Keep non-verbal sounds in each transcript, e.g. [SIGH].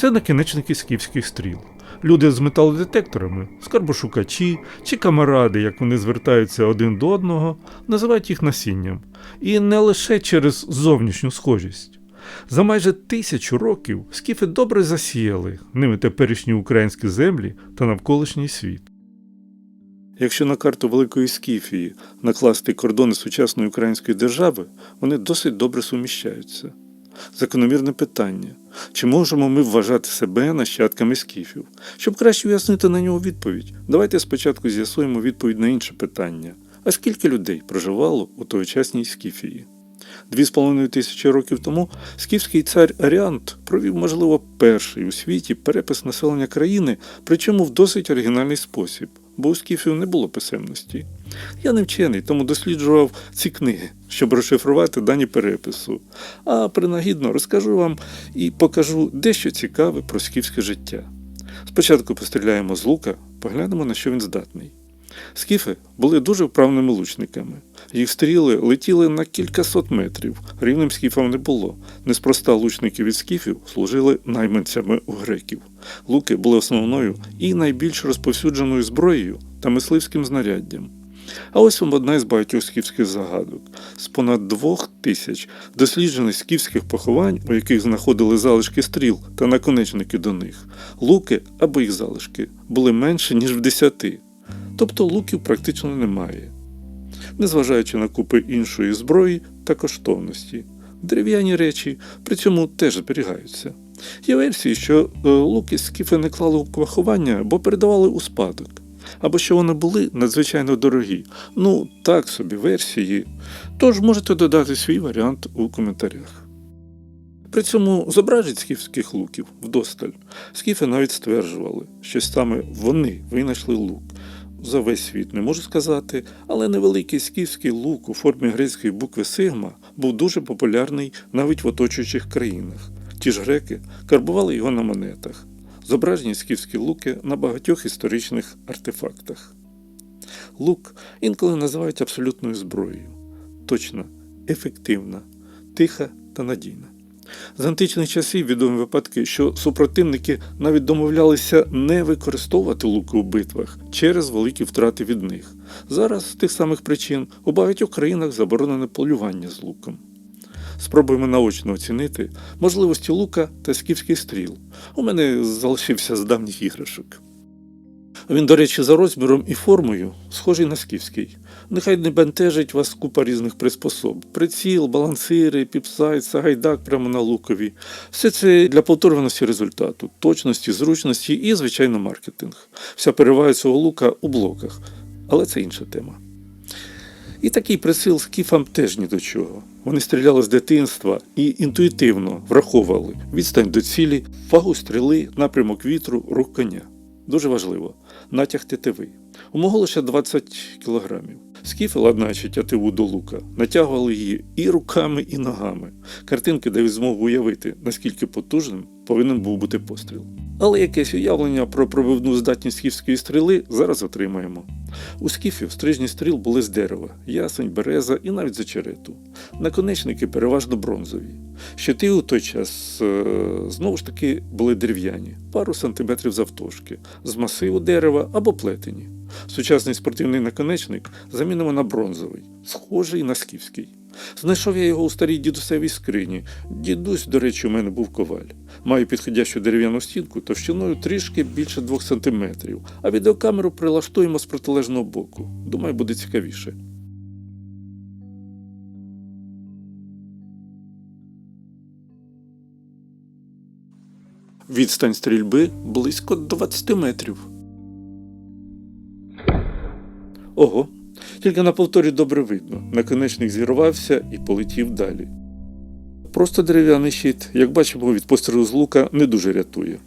Це накінечники скіфських стріл. Люди з металодетекторами, скарбошукачі чи камаради, як вони звертаються один до одного, називають їх насінням. І не лише через зовнішню схожість. За майже тисячу років скіфи добре засіяли ними теперішні українські землі та навколишній світ. Якщо на карту Великої Скіфії накласти кордони сучасної української держави, вони досить добре суміщаються. Закономірне питання: чи можемо ми вважати себе нащадками скіфів? Щоб краще уяснити на нього відповідь, давайте спочатку з'ясуємо відповідь на інше питання: а скільки людей проживало у тогочасній Скіфії? Дві з половиною тисячі років тому скіфський цар Аріант провів, можливо, перший у світі перепис населення країни, причому в досить оригінальний спосіб, бо у скіфів не було писемності. Я не вчений, тому досліджував ці книги, щоб розшифрувати дані перепису. А принагідно розкажу вам і покажу дещо цікаве про скіфське життя. Спочатку постріляємо з лука, поглянемо, на що він здатний. Скіфи були дуже вправними лучниками. Їх стріли летіли на кількасот метрів. Рівним скіфам не було. Неспроста лучники від скіфів служили найманцями у греків. Луки були основною і найбільш розповсюдженою зброєю та мисливським знаряддям. А ось вам одна із багатьох скіфських загадок. З понад двох тисяч досліджених скіфських поховань, у яких знаходили залишки стріл та наконечники до них, луки або їх залишки були менше, ніж в десяти. Тобто луків практично немає. Незважаючи на купи іншої зброї та коштовності, дерев'яні речі при цьому теж зберігаються. Є версії, що е, луки скіфи не клали у поховання, бо передавали у спадок, або що вони були надзвичайно дорогі. Ну, так собі версії. Тож можете додати свій варіант у коментарях. При цьому зображень скіфських луків вдосталь. Скіфи навіть стверджували, що саме вони винайшли лук. За весь світ не можу сказати, але невеликий скіфський лук у формі грецької букви Сигма був дуже популярний навіть в оточуючих країнах. Ті ж греки карбували його на монетах. Зображені скіфські луки на багатьох історичних артефактах. Лук інколи називають абсолютною зброєю. Точна, ефективна, тиха та надійна. З античних часів відомі випадки, що супротивники навіть домовлялися не використовувати луки у битвах через великі втрати від них. Зараз з тих самих причин у багатьох країнах заборонене полювання з луком. Спробуємо наочно оцінити можливості лука та скіфських стріл. У мене залишився з давніх іграшок. Він, до речі, за розміром і формою схожий на скіфський. Нехай не бентежить вас купа різних приспособ: приціл, балансири, піпсайт, сагайдак прямо на лукові. Все це для повторюваності результату, точності, зручності і, звичайно, маркетинг. Вся перевага цього лука у блоках. Але це інша тема. І такий присил скіфам теж ні до чого. Вони стріляли з дитинства і інтуїтивно враховували відстань до цілі, вагу стріли, напрямок вітру, рух коня. Дуже важливо натяг тетиви. У мого лише 20 кілограмів. Скіфи, ладнаючи тятиву до лука, натягували її і руками, і ногами. Картинки дають змогу уявити, наскільки потужним повинен був бути постріл. Але якесь уявлення про пробивну здатність скіфської стріли зараз отримаємо. У скіфів стрижні стріл були з дерева, ясень, береза і навіть з очерету. Наконечники переважно бронзові. Щити у той час е, знову ж таки були дерев'яні, пару сантиметрів завтовшки, з масиву дерева або плетені. Сучасний спортивний наконечник замінимо на бронзовий, схожий на скіфський. Знайшов я його у старій дідусевій скрині. Дідусь, до речі, у мене був коваль. Маю підходящу дерев'яну стінку товщиною трішки більше двох сантиметрів, а відеокамеру прилаштуємо з протилежного боку. Думаю, буде цікавіше. Відстань стрільби близько 20 метрів. Ого, тільки на повторі добре видно. Наконечник зірвався і полетів далі. Просто дерев'яний щит, як бачимо, від пострілу з лука не дуже рятує.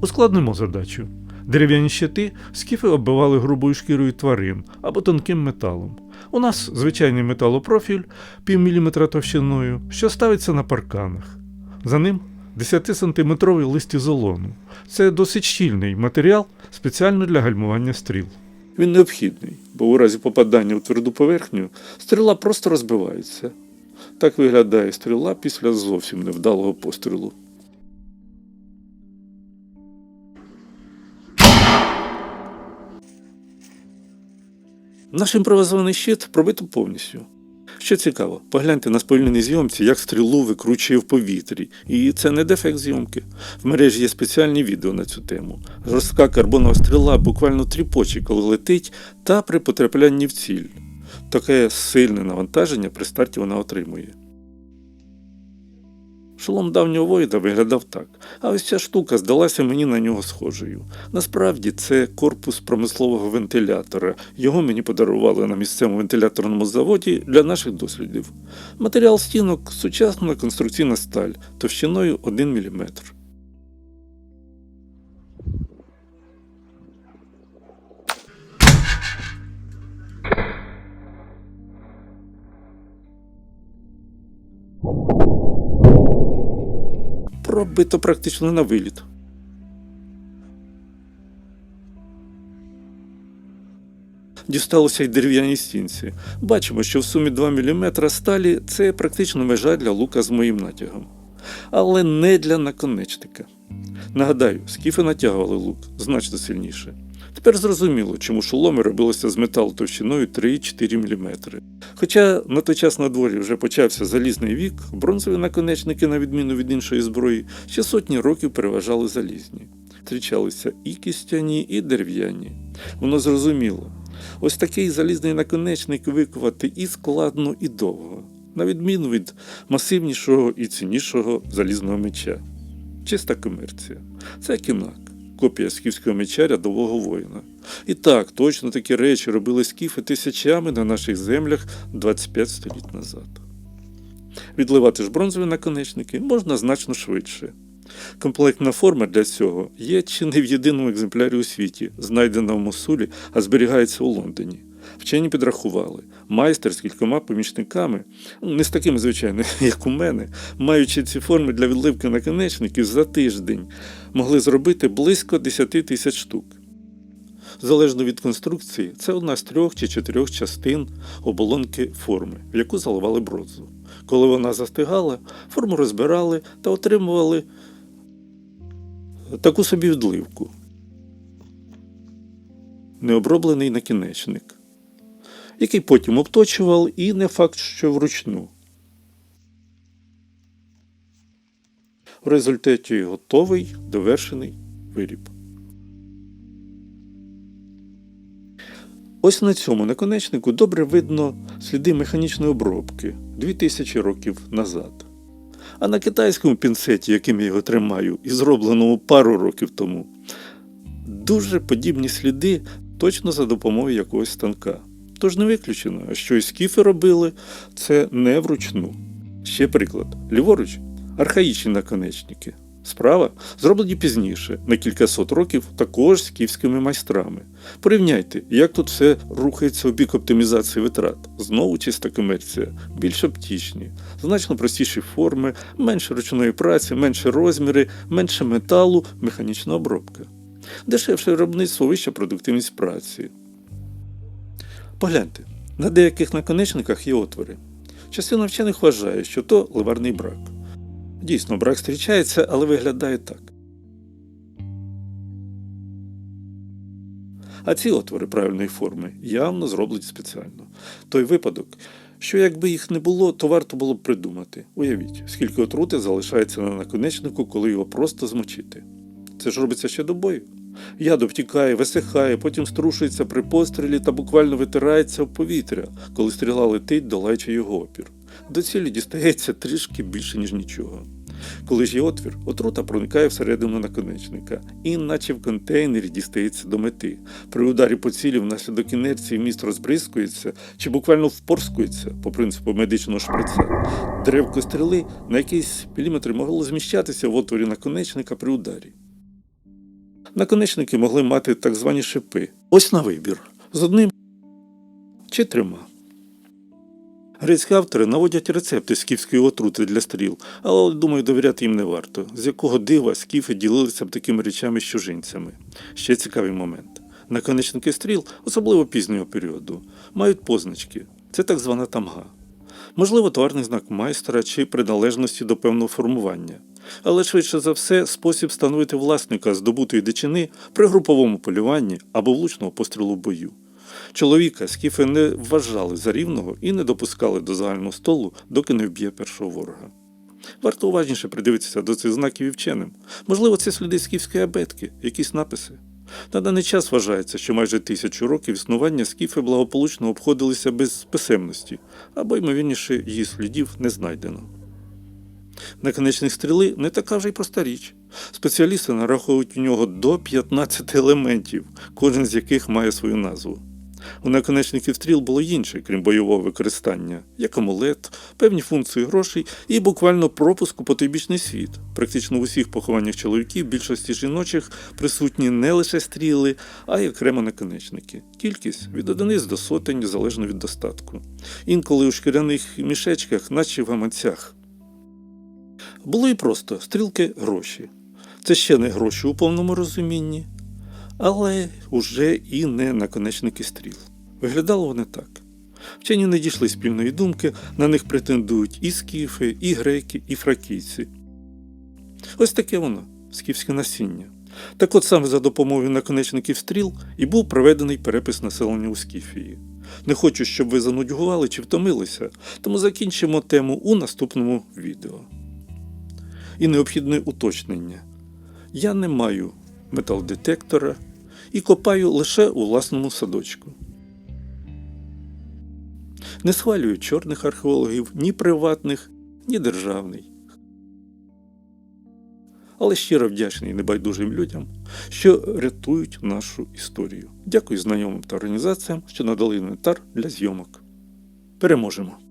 Ускладнимо задачу. Дерев'яні щити скіфи оббивали грубою шкірою тварин або тонким металом. У нас звичайний металопрофіль півміліметра товщиною, що ставиться на парканах. За ним 10-сантиметровий лист ізолону. Це досить щільний матеріал спеціально для гальмування стріл. Він необхідний, бо у разі попадання у тверду поверхню стріла просто розбивається. Так виглядає стріла після зовсім невдалого пострілу. Наш імпровизований щит пробито повністю. Що цікаво, погляньте на сповільненій зйомці, як стрілу викручує в повітрі. І це не дефект зйомки. В мережі є спеціальні відео на цю тему. Жорстка карбонова стріла буквально тріпоче, коли летить, та при потраплянні в ціль. Таке сильне навантаження при старті вона отримує. Шолом давнього воїда виглядав так, а ось ця штука здалася мені на нього схожою. Насправді це корпус промислового вентилятора. Його мені подарували на місцевому вентиляторному заводі для наших дослідів. Матеріал стінок сучасна конструкційна сталь товщиною 1 мм. Пробито практично на виліт. Дісталося й дерев'яній стінці. Бачимо, що в сумі 2 мм сталі це практично межа для лука з моїм натягом. Але не для наконечника. Нагадаю, скіфи натягували лук значно сильніше. Тепер зрозуміло, чому шоломи робилися з металу товщиною 3-4 мм. Хоча на той час на дворі вже почався залізний вік, бронзові наконечники, на відміну від іншої зброї, ще сотні років переважали залізні. Зустрічалися і кістяні, і дерев'яні. Воно зрозуміло. Ось такий залізний наконечник викувати і складно, і довго, на відміну від масивнішого і ціннішого залізного меча. Чиста комерція. Це кінак, копія скіфського меча рядового воїна. І так, точно такі речі робили скіфи тисячами на наших землях 25 століть назад. Відливати ж бронзові наконечники можна значно швидше. Комплектна форма для цього є чи не в єдиному екземплярі у світі, знайдена в Мосулі, а зберігається у Лондоні. Вчені підрахували, майстер з кількома помічниками, не з такими, звичайно, [LAUGHS] як у мене, маючи ці форми для відливки наконечників за тиждень, могли зробити близько 10 тисяч штук. Залежно від конструкції, це одна з трьох чи чотирьох частин оболонки форми, в яку заливали бронзу. Коли вона застигала, форму розбирали та отримували таку собі відливку. Необроблений накінечник, який потім обточував і не факт, що вручну. В результаті готовий довершений виріб. Ось на цьому наконечнику добре видно сліди механічної обробки 2000 років назад. А на китайському пінцеті, яким я його тримаю, і зробленому пару років тому, дуже подібні сліди точно за допомогою якогось станка. Тож не виключено, що і скіфи робили це не вручну. Ще приклад: ліворуч архаїчні наконечники. Справа зроблені пізніше, на кількасот років, також скіфськими майстрами. Порівняйте, як тут все рухається у бік оптимізації витрат. Знову чиста комерція, більш оптічні, значно простіші форми, менше ручної праці, менше розміри, менше металу, механічна обробка. Дешевше виробництво, вища продуктивність праці. Погляньте, на деяких наконечниках є отвори. Частина вчених вважає, що то ливарний брак. Дійсно, брак зустрічається, але виглядає так. А ці отвори правильної форми явно зроблені спеціально. Той випадок, що якби їх не було, то варто було б придумати. Уявіть, скільки отрути залишається на наконечнику, коли його просто змочити. Це ж робиться ще до бою. Яд обтікає, висихає, потім струшується при пострілі та буквально витирається в повітря, коли стріла летить, долаючи його опір. До цілі дістається трішки більше, ніж нічого. Коли ж є отвір, отрута проникає всередину наконечника, і наче в контейнері дістається до мети. При ударі по цілі внаслідок інерції міст розбризкується чи буквально впорскується по принципу медичного шприца. Древко стріли на якийсь міліметр могло зміщатися в отворі наконечника при ударі. Наконечники могли мати так звані шипи. Ось на вибір з одним чи трьома. Грецькі автори наводять рецепти скіфської отрути для стріл, але думаю, довіряти їм не варто. З якого дива скіфи ділилися б такими речами з чужинцями. Ще цікавий момент. Наконечники стріл, особливо пізнього періоду, мають позначки. Це так звана тамга. Можливо, товарний знак майстра чи приналежності до певного формування, але швидше за все спосіб встановити власника здобутої дичини при груповому полюванні або влучного пострілу в бою. Чоловіка скіфи не вважали за рівного і не допускали до загального столу, доки не вб'є першого ворога. Варто уважніше придивитися до цих знаків і вченим. Можливо, це сліди скіфської абетки, якісь написи. На даний час вважається, що майже тисячу років існування скіфи благополучно обходилися без писемності, або, ймовірніше, її слідів не знайдено. Наконечник стріли не така вже й проста річ. Спеціалісти нараховують у нього до 15 елементів, кожен з яких має свою назву. У наконечників стріл було інше, крім бойового використання, як амулет, певні функції грошей і буквально пропуск у потойбічний світ. Практично в усіх похованнях чоловіків, більшості жіночих, присутні не лише стріли, а й окремо наконечники. Кількість від одиниць до сотень залежно від достатку. Інколи у шкіряних мішечках, наче в гаманцях. Було і просто стрілки гроші. Це ще не гроші у повному розумінні, але уже і не наконечники стріл. Виглядало вони так. Вчені не дійшли спільної думки, на них претендують і скіфи, і греки, і фракійці. Ось таке воно, скіфське насіння. Так от саме за допомогою наконечників стріл і був проведений перепис населення у Скіфії. Не хочу, щоб ви занудьгували чи втомилися, тому закінчимо тему у наступному відео. І необхідне уточнення. Я не маю металодетектора і копаю лише у власному садочку. Не схвалюю чорних археологів ні приватних, ні державних. Але щиро вдячний небайдужим людям, що рятують нашу історію. Дякую знайомим та організаціям, що надали інвентар для зйомок. Переможемо!